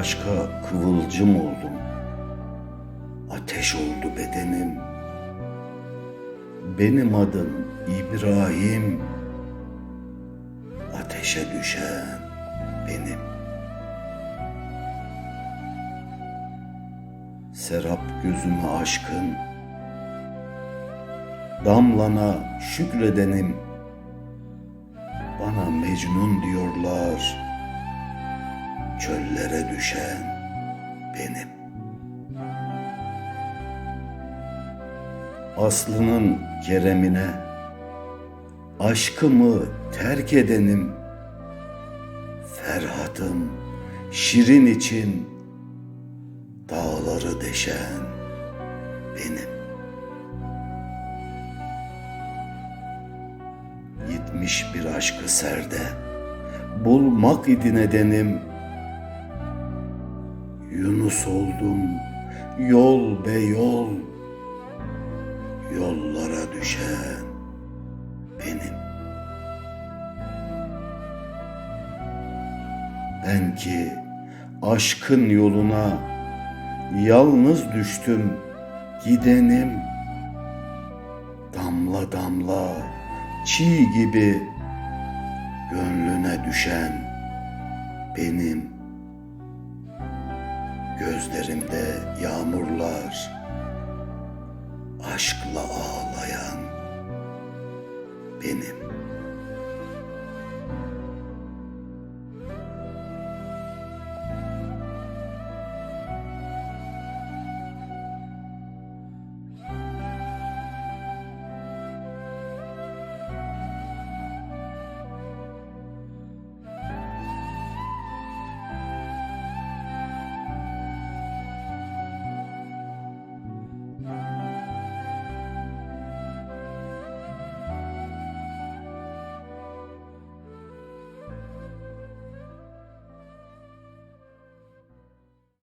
Aşka kıvılcım oldum. Ateş oldu bedenim. Benim adım İbrahim. Ateşe düşen benim. Serap gözüme aşkın. Damlana şükredenim. Bana Mecnun diyorlar. Çöllere düşen benim. Aslı'nın keremine aşkımı terk edenim. Ferhat'ım şirin için dağları deşen benim. Gitmiş bir aşkı serde bulmak idi nedenim. Yunus oldum yol be yol yollara düşen benim. Ben ki aşkın yoluna yalnız düştüm gidenim. Damla damla çiğ gibi gönlüne düşen benim. Gözlerimde yağmurlar aşkla ağlayan benim.